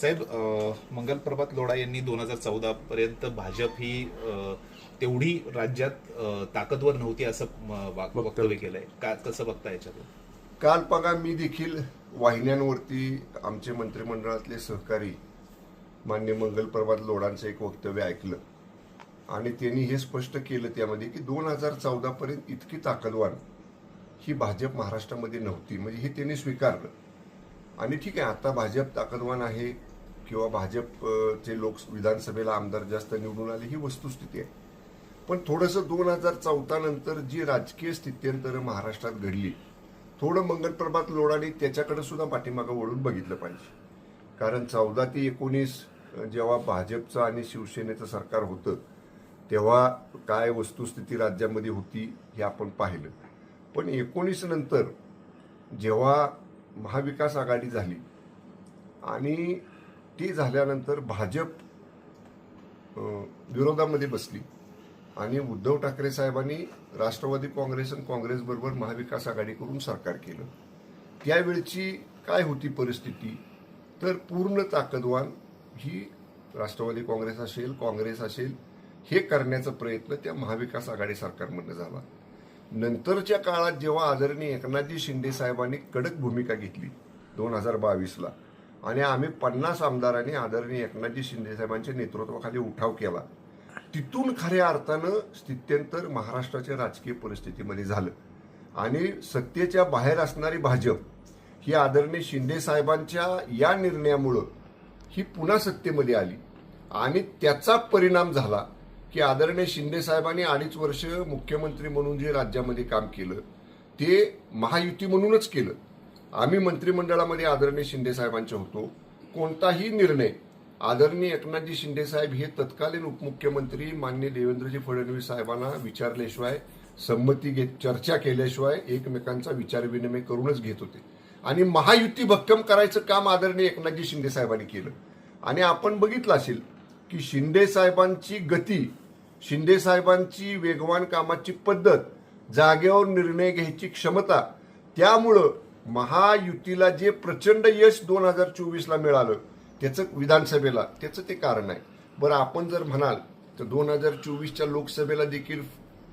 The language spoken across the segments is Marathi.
साहेब मंगल प्रभात लोढा यांनी दोन हजार चौदा पर्यंत भाजप ही तेवढी राज्यात ताकदवर नव्हती असं वक्तव्य केलंय. का कसं बघता याच्यातून? काल बघा मी देखील वाहिन्यांवरती आमचे मंत्रिमंडळातले सहकारी मान्य मंगल प्रभात लोढांचं एक वक्तव्य ऐकलं. आणि त्यांनी हे स्पष्ट केलं त्यामध्ये की दोन हजार चौदा पर्यंत इतकी ताकदवान ही भाजप महाराष्ट्रामध्ये नव्हती. म्हणजे हे त्यांनी स्वीकारलं. आणि ठीक आहे आता भाजप ताकदवान आहे. किंवा भाजपचे लोक विधानसभेला आमदार जास्त निवडून आले ही वस्तुस्थिती आहे. पण थोडंसं दोन हजार चौदा नंतर जी राजकीय स्थित्यंतरं महाराष्ट्रात घडली थोडं मंगलप्रभात लोडाने त्याच्याकडे सुद्धा पाठीमागं वळून बघितलं पाहिजे. कारण चौदा ते एकोणीस जेव्हा भाजपचं आणि शिवसेनेचं सरकार होतं तेव्हा काय वस्तुस्थिती राज्यामध्ये होती हे आपण पाहिलं. पण एकोणीस नंतर जेव्हा महाविकास आघाडी झाली आणि ती झाल्यानंतर भाजप विरोधामध्ये बसली. आणि उद्धव ठाकरे साहेबांनी राष्ट्रवादी काँग्रेस आणि काँग्रेसबरोबर महाविकास आघाडी करून सरकार केलं. त्यावेळची काय होती परिस्थिती? तर पूर्ण ताकदवान ही राष्ट्रवादी काँग्रेस असेल काँग्रेस असेल हे करण्याचा प्रयत्न त्या महाविकास आघाडी सरकारमधनं झाला. नंतरच्या काळात जेव्हा आदरणीय एकनाथजी शिंदे साहेबांनी कडक भूमिका घेतली दोन हजार बावीसला आणि आम्ही पन्नास आमदारांनी आदरणीय एकनाथजी शिंदे साहेबांच्या नेतृत्वाखाली उठाव केला. तिथून खऱ्या अर्थानं स्थित्यंतर महाराष्ट्राच्या राजकीय परिस्थितीमध्ये झालं. आणि सत्तेच्या बाहेर असणारी भाजप ही आदरणीय शिंदे साहेबांच्या या निर्णयामुळं ही पुन्हा सत्तेमध्ये आली. आणि त्याचा परिणाम झाला की आदरणीय शिंदे साहेबांनी अडीच वर्ष मुख्यमंत्री म्हणून जे राज्यामध्ये काम केलं ते महायुती म्हणूनच केलं. आम्ही मंत्रिमंडळामध्ये आदरणीय शिंदे साहेबांचे होतो. कोणताही निर्णय आदरणीय एकनाथजी शिंदे साहेब हे तत्कालीन उपमुख्यमंत्री मान्य देवेंद्रजी फडणवीस साहेबांना विचारल्याशिवाय संमती घेत चर्चा केल्याशिवाय एकमेकांचा विचारविनिमय करूनच घेत होते. आणि महायुती भक्कम करायचं काम आदरणीय एकनाथजी शिंदे साहेबांनी केलं. आणि आपण बघितलं असेल की शिंदे साहेबांची गती शिंदे साहेबांची वेगवान कामाची पद्धत जागेवर निर्णय घ्यायची क्षमता त्यामुळं महायुतीला जे प्रचंड यश दोन हजार चोवीसला मिळालं त्याचं विधानसभेला त्याचं ते कारण आहे. बरं आपण जर म्हणाल तर दोन हजार चोवीसच्या लोकसभेला देखील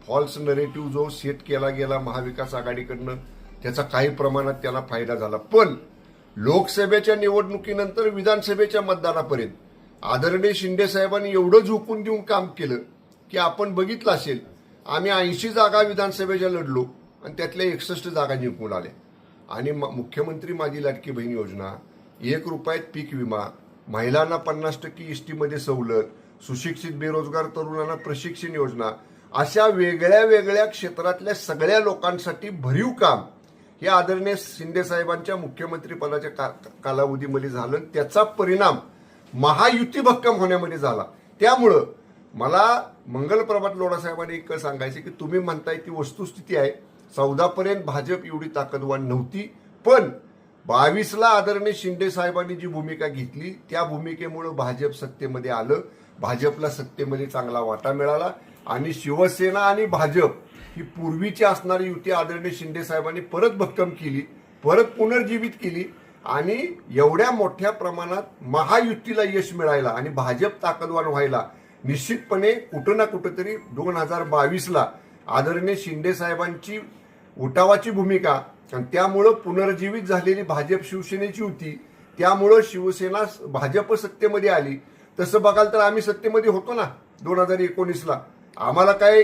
फॉल्स नरेटिव्ह जो सेट केला गेला महाविकास आघाडीकडनं त्याचा काही प्रमाणात त्याला फायदा झाला. पण लोकसभेच्या निवडणुकीनंतर विधानसभेच्या मतदानापर्यंत आदरणीय शिंदे साहेबांनी एवढं झोकून देऊन काम केलं की आपण बघितलं असेल आम्ही ऐंशी जागा विधानसभेच्या लढलो आणि त्यातल्या एकसष्ट जागा जिंकून आल्या. आणि म- मुख्यमंत्री माझी लाडकी बहीण योजना एक रुपयात पीक विमा महिलांना पन्नास टक्के इष्टीमध्ये सवलत सुशिक्षित बेरोजगार तरुणांना प्रशिक्षण योजना अशा वेगळ्या वेगळ्या क्षेत्रातल्या सगळ्या लोकांसाठी भरीव काम हे आदरणीय शिंदे साहेबांच्या का- कालावधीमध्ये झालं त्याचा परिणाम महायुती भक्कम होण्यामध्ये झाला. त्यामुळं मला मंगल प्रभात लोडासाहेबांनी एक सांगायचे की तुम्ही म्हणताय ती वस्तुस्थिती आहे. चौदापर्यंत भाजप एवढी ताकदवान नव्हती पण बावीसला आदरणीय शिंदे साहेबांनी जी भूमिका घेतली त्या भूमिकेमुळं भाजप सत्तेमध्ये आलं. भाजपला सत्तेमध्ये चांगला वाटा मिळाला आणि शिवसेना आणि भाजप ही पूर्वीची असणारी युती आदरणीय शिंदे साहेबांनी परत भक्कम केली परत पुनर्जीवित केली आणि एवढ्या मोठ्या प्रमाणात महायुतीला यश मिळायला आणि भाजप ताकदवान व्हायला निश्चितपणे कुठं ना कुठंतरी दोन हजार बावीसला आदरणीय शिंदे साहेबांची उठावाची भूमिका आणि त्यामुळं पुनर्जीवित झालेली भाजप शिवसेनेची होती. त्यामुळं शिवसेना भाजप सत्तेमध्ये आली. तसं बघाल तर आम्ही सत्तेमध्ये होतो ना दोन हजार एकोणीसला. आम्हाला काय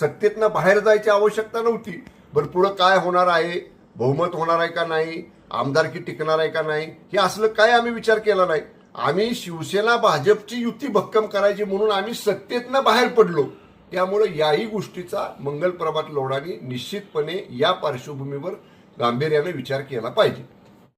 सत्तेतनं बाहेर जायची आवश्यकता नव्हती. बरं पुढं काय होणार आहे? बहुमत होणार आहे का नाही? आमदारकी टिकणार आहे का नाही? हे असलं काय आम्ही विचार केला नाही. आम्ही शिवसेना भाजपची युती भक्कम करायची म्हणून आम्ही सत्तेतनं बाहेर पडलो. त्यामुळे याही गोष्टीचा मंगल प्रभात लोढाने निश्चितपणे या पार्श्वभूमीवर गांभीर्याने विचार केला पाहिजे.